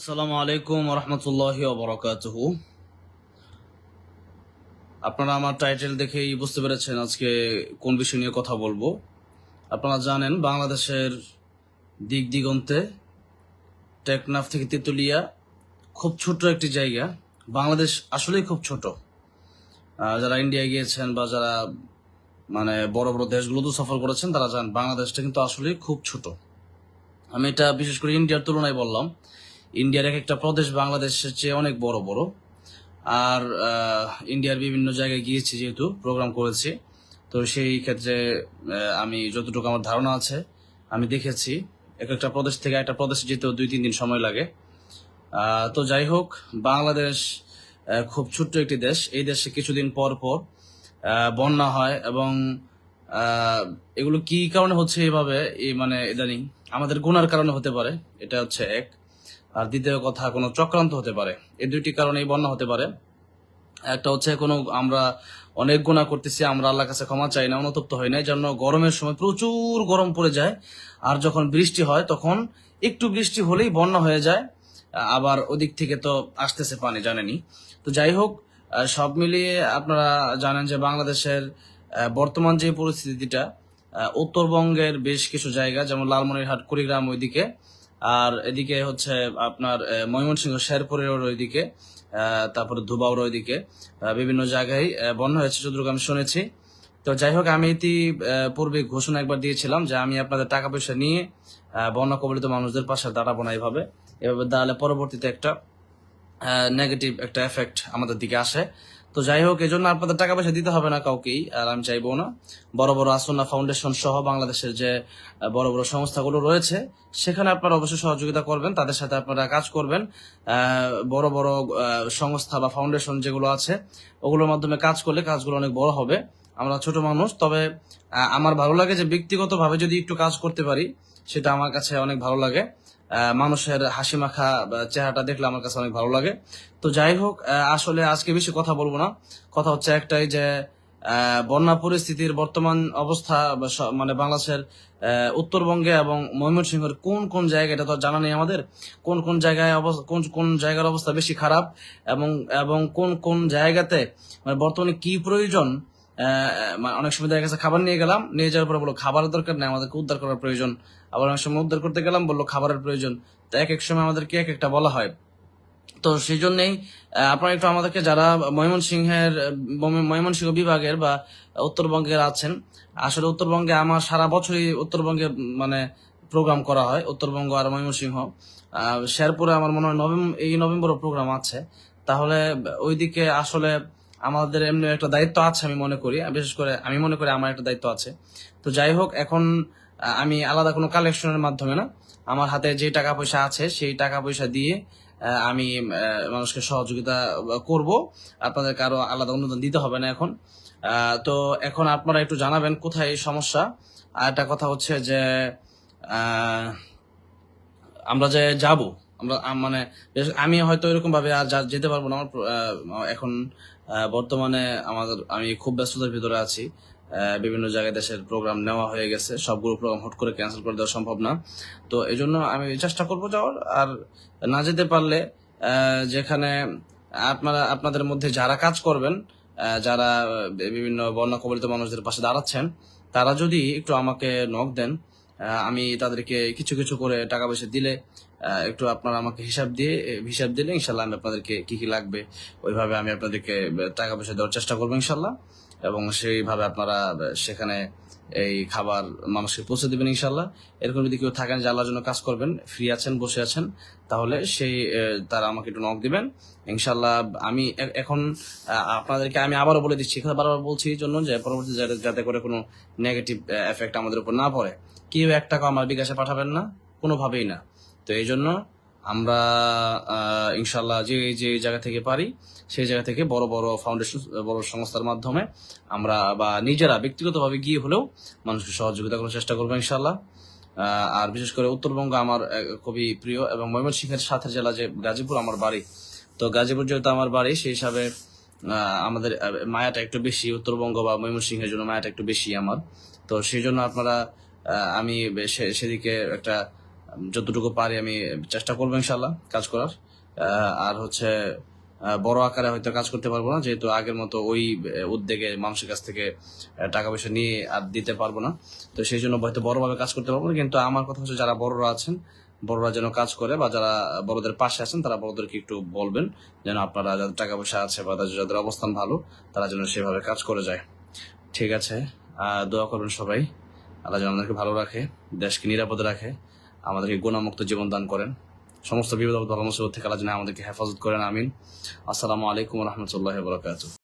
আসসালামু আলাইকুম রহমতুল্লাহ বরকাতহ আপনারা আমার টাইটেল দেখেই বুঝতে পেরেছেন আজকে কোন বিষয় নিয়ে কথা বলব। আপনারা জানেন বাংলাদেশের দিক দিগন্তে টেকনাফ থেকে তেতুলিয়া খুব ছোট একটি জায়গা। বাংলাদেশ আসলেই খুব ছোট। যারা ইন্ডিয়া গিয়েছেন বা যারা মানে বড় বড় দেশগুলোতে সফর করেছেন, তারা জানেন বাংলাদেশটা কিন্তু আসলেই খুব ছোট। আমি এটা বিশেষ করে ইন্ডিয়ার তুলনায় বললাম। ইন্ডিয়ার এক একটা প্রদেশ বাংলাদেশের চেয়ে অনেক বড় বড়। আর ইন্ডিয়ার বিভিন্ন জায়গায় গিয়েছি যেহেতু প্রোগ্রাম করেছি। তো সেই ক্ষেত্রে আমি যতটুকু আমার ধারণা আছে, আমি দেখেছি এক একটা প্রদেশ থেকে একটা প্রদেশে যেতেও দুই, তিন দিন সময় লাগে। তো যাই হোক, বাংলাদেশ খুব ছোট্ট একটি দেশ। এই দেশে কিছুদিন পর পর বন্যা হয় এবং এগুলো কি কারণে হচ্ছে এইভাবে এই মানে ইদানিং আমাদের গুনার কারণে হতে পারে, এটা হচ্ছে এক। আর দ্বিতীয় কথা, কোনো চক্রান্ত হতে পারে। এই দুইটি কারণেই বন্যা হতে পারে। একটা হচ্ছে কোনো আমরা অনেক গুণা করতেছি, আমরা আল্লাহ কাছে ক্ষমা চাই না, অনুতপ্ত হই না। জন্য গরমের সময় প্রচুর গরম পড়ে যায়। আর যখন বৃষ্টি হয়, তখন একটু বৃষ্টি হলেই বন্যা হয়ে যায়। আবার ওদিক থেকে তো আসতেছে পানি জানেনি তো যাই হোক সব মিলিয়ে আপনারা জানেন যে বাংলাদেশের বর্তমান যে পরিস্থিতিটা উত্তরবঙ্গের বেশ কিছু জায়গা, যেমন লালমনিরহাট, কুড়িগ্রাম ওইদিকে আর এদিকে হচ্ছে আপনার ময়মনসিংহ শেরপুরের ওইদিকে তারপরে ধুবাউর ওইদিকে বিভিন্ন জায়গায় বন্যা হয়েছে যতটুকু আমি শুনেছি। তো যাই হোক, আমি ইতি পূর্বে ঘোষণা একবার দিয়েছিলাম যে আমি আপনাদের টাকা পয়সা নিয়ে বন্যা কবলিত মানুষদের পাশে দাঁড়াবো না এইভাবে এভাবে দাঁড়ালে পরবর্তীতে একটা নেগেটিভ একটা এফেক্ট আমাদের দিকে আসে। তো যাই হোক এই জন্য আপনাদের টাকা পয়সা দিতে হবে না কাউকেই, আর আমি চাইব না। বড় বড় আসন্না ফাউন্ডেশন সহ বাংলাদেশের যে বড় বড় সংস্থাগুলো রয়েছে, সেখানে আপনারা অবশ্যই সহযোগিতা করবেন, তাদের সাথে আপনারা কাজ করবেন। বড় বড় সংস্থা বা ফাউন্ডেশন যেগুলো আছে, ওগুলোর মাধ্যমে কাজ করলে কাজগুলো অনেক বড় হবে। আমরা ছোট মানুষ, তবে আমার ভালো লাগে যে ব্যক্তিগতভাবে যদি একটু কাজ করতে পারি, সেটা আমার কাছে অনেক ভালো লাগে। মানুষের হাসি মাখা চেহারাটা দেখলে আমার কাছে অনেক ভালো লাগে। তো যাই হোক আসলে আজকে বেশি কথা বলব না। কথা হচ্ছে একটাই যে বন্যা পরিস্থিতির বর্তমান অবস্থা মানে বাংলাদেশের উত্তরবঙ্গে এবং ময়মনসিংহের কোন কোন জায়গা এটা তো জানা নেই আমাদের, কোন কোন জায়গায় অবস্থা কোন কোন জায়গার অবস্থা বেশি খারাপ এবং এবং কোন কোন জায়গাতে মানে বর্তমানে কি প্রয়োজন অনেক সময় দেখা গেছে খাবার নিয়ে গেলাম, নিয়ে যাওয়ার পরে বলল, খাবারের দরকার নেই, আমাদেরকে উদ্ধার করার প্রয়োজন। আবার অনেক সময় উদ্ধার করতে গেলাম, বলল, খাবারের প্রয়োজন। তো এক এক সময় আমাদেরকে এক একটা বলা হয়। তো সেই জন্যই আপনারা একটু আমাদেরকে যারা ময়মনসিংহের ময়মনসিংহ বিভাগের বা উত্তরবঙ্গের আছেন, আসলে উত্তরবঙ্গে আমার সারা বছরই উত্তরবঙ্গে মানে প্রোগ্রাম করা হয়, উত্তরবঙ্গ আর ময়মনসিংহ। শেরপুরে আমার মনে হয় নভেম্বর এই নভেম্বরও প্রোগ্রাম আছে। তাহলে, ওইদিকে আসলে আমাদের এমনি একটা দায়িত্ব আছে আমি মনে করি। বিশেষ করে আমি মনে করি আমার একটা দায়িত্ব আছে। তো যাই হোক, এখন আমি আলাদা কোনো কালেকশনের মাধ্যমে না, আমার হাতে যে টাকা পয়সা আছে, সেই টাকা পয়সা দিয়ে আমি মানুষকে সহযোগিতা করব। আপনাদের কারও আলাদা অনুদান দিতে হবে না এখন। তো এখন আপনারা একটু জানাবেন কোথায় সমস্যা। আর একটা কথা হচ্ছে যে আমরা যে যাব আমরা মানে আমি হয়তো এরকম ভাবে আর যেতে পারব না আমার এখন বর্তমানে আমাদের, আমি খুব ব্যস্ততার ভিতরে আছি। বিভিন্ন জায়গায় দেশের প্রোগ্রাম নেওয়া হয়ে গেছে। সবগুলো প্রোগ্রাম হুট করে ক্যান্সেল করে দেওয়া সম্ভব না। তো এই জন্য আমি চেষ্টা করব যাওয়ার। আর না যেতে পারলে যেখানে আপনারা, আপনাদের মধ্যে যারা কাজ করবেন যারা বিভিন্ন বন্যা কবলিত মানুষদের পাশে দাঁড়াচ্ছেন, তারা যদি একটু আমাকে নক দেন আমি তাদেরকে কিছু কিছু করে টাকা পয়সা দিলে একটু আপনারা আমাকে হিসাব দিয়ে হিসাব দিলে ইনশাল্লাহ আমি আপনাদেরকে কি কি লাগবে, ওইভাবে আমি আপনাদেরকে টাকা পয়সা দেওয়ার চেষ্টা করব ইনশাল্লাহ। এবং সেইভাবে আপনারা সেখানে এই খাবার মানুষকে পৌঁছে দেবেন ইনশাল্লাহ। এরকম যদি কেউ থাকেন যে আল্লাহর জন্য কাজ করবেন, ফ্রি আছেন, বসে আছেন, তাহলে সেই তারা আমাকে একটু নক দিবেন। ইনশাল্লাহ আমি এখন আপনাদেরকে আমি আবারও বলে দিচ্ছি এখানে বারবার বলছি এই জন্য যে পরবর্তী যাতে করে কোনো নেগেটিভ এফেক্ট আমাদের উপর না পড়ে। কেউ এক টাকা আমার বিকাশে পাঠাবেন না, কোনোভাবেই না। তো এই জন্য আমরা ইনশাল্লাহ যে যে জায়গা থেকে পারি, সেই জায়গা থেকে বড় বড় ফাউন্ডেশন বড় সংস্থার মাধ্যমে আমরা বা নিজেরা ব্যক্তিগতভাবে গিয়ে হলেও মানুষকে সহযোগিতা করার চেষ্টা করব ইনশাল্লাহ আর বিশেষ করে উত্তরবঙ্গ আমার খুবই প্রিয় এবং ময়মনসিংহের সাথে জেলা যে, গাজীপুর আমার বাড়ি, তো গাজীপুর যেহেতু আমার বাড়ি, সেই হিসাবে আমাদের মায়াটা একটু বেশি উত্তরবঙ্গ বা ময়মনসিংহের জন্য মায়াটা একটু বেশি আমার। তো সেই জন্য আপনারা আমি সেদিকে একটা যতটুকু পারি আমি চেষ্টা করব ইনশাল্লাহ কাজ করার। আর হচ্ছে বড় আকারে হয়তো কাজ করতে পারব না, যেহেতু আগের মতো ওই উদ্যোগে মানুষের কাছ থেকে টাকা পয়সা নিয়ে আর দিতে পারব না। তো সেই জন্য হয়তো বড়ভাবে কাজ করতে পারব না, কিন্তু আমার কথা হচ্ছে যারা বড়রা আছেন, বড়রা যেন কাজ করে বা যারা বড়দের পাশে আছেন, তারা বড়দেরকে একটু বলবেন যেন আপনারা যাদের টাকা পয়সা আছে বা যাদের অবস্থান ভালো, তারা যেন সেভাবে কাজ করে যায়। ঠিক আছে দোয়া করবেন সবাই। আল্লাহ যেন আমাদেরকে ভালো রাখে, দেশকে নিরাপদে রাখে। আমাদেরকে গুণামুক্ত জীবন দান করেন। সমস্ত বিপদ ধর্মসব থেকে আল্লাহ যেন আমাদেরকে হেফাজত করেন, আমিন। আসসালামু আলাইকুম রহমতুল্লাহ বরকাত